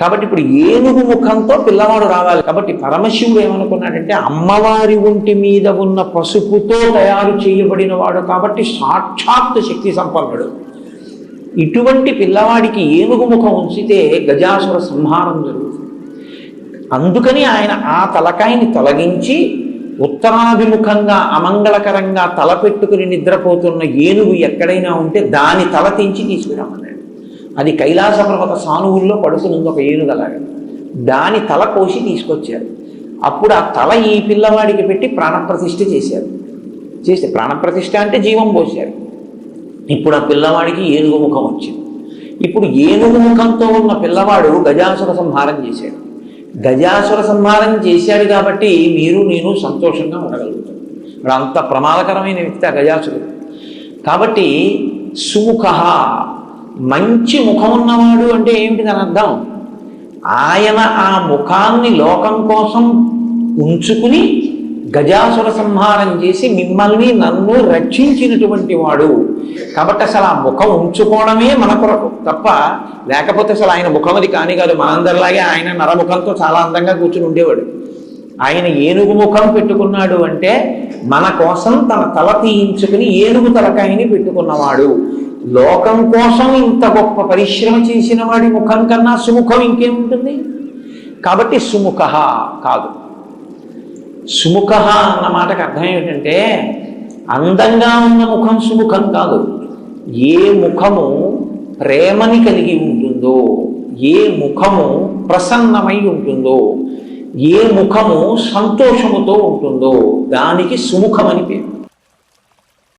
కాబట్టి ఇప్పుడు ఏనుగు ముఖంతో పిల్లవాడు రావాలి. కాబట్టి పరమశివుడు ఏమనుకున్నాడంటే అమ్మవారి ఒంటి మీద ఉన్న పసుపుతో తయారు చేయబడిన వాడు కాబట్టి సాక్షాత్ శక్తి సంపన్నుడు. ఇటువంటి పిల్లవాడికి ఏనుగు ముఖం ఉంచితే గజాసుర సంహారం జరుగుతుంది. అందుకని ఆయన ఆ తలకాయని తొలగించి ఉత్తరాభిముఖంగా అమంగళకరంగా తల పెట్టుకుని నిద్రపోతున్న ఏనుగు ఎక్కడైనా ఉంటే దాని తల తెంచి తీసుకురామన్నాడు అది కైలాస పర్వత సానువుల్లో పడుకునుంది ఒక ఏనుగలాగా దాని తల కోసి తీసుకొచ్చారు. అప్పుడు ఆ తల ఈ పిల్లవాడికి పెట్టి ప్రాణప్రతిష్ఠ చేశారు. చేస్తే ప్రాణప్రతిష్ఠ అంటే జీవం పోశారు. ఇప్పుడు ఆ పిల్లవాడికి ఏనుగు ముఖం వచ్చింది. ఇప్పుడు ఏనుగు ముఖంతో ఉన్న పిల్లవాడు గజాసుర సంహారం చేశాడు. గజాసుర సంహారం చేశాడు కాబట్టి మీరు నేను సంతోషంగా ఉండగలుగుతాం. అంత ప్రమాదకరమైన వ్యక్తి ఆ గజాసురుడు. కాబట్టి సుముఖ మంచి ముఖం ఉన్నవాడు అంటే ఏమిటి దాని అర్థం? ఆయన ఆ ముఖాన్ని లోకం కోసం ఉంచుకుని గజాసుర సంహారం చేసి మిమ్మల్ని నన్ను రక్షించినటువంటి వాడు. కాబట్టి అసలు ఆ ముఖం ఉంచుకోవడమే మన కొరకు. తప్ప లేకపోతే అసలు ఆయన ముఖం అది కాని కాదు. మనందరిలాగే ఆయన నరముఖంతో చాలా అందంగా కూర్చుని ఉండేవాడు. ఆయన ఏనుగు ముఖం పెట్టుకున్నాడు అంటే మన కోసం తన తల తీయించుకుని ఏనుగు తలకాయని పెట్టుకున్నవాడు. లోకం కోసం ఇంత గొప్ప పరిశ్రమ చేసిన వాడి ముఖం కన్నా సుముఖం ఇంకేముంటుంది కాబట్టి సుముఖ కాదు. సుముఖ అన్న మాటకు అర్థం ఏమిటంటే అందంగా ఉన్న ముఖం సుముఖం కాదు. ఏ ముఖము ప్రేమని కలిగి ఉంటుందో ఏ ముఖము ప్రసన్నమై ఉంటుందో ఏ ముఖము సంతోషముతో ఉంటుందో దానికి సుముఖమని పేరు.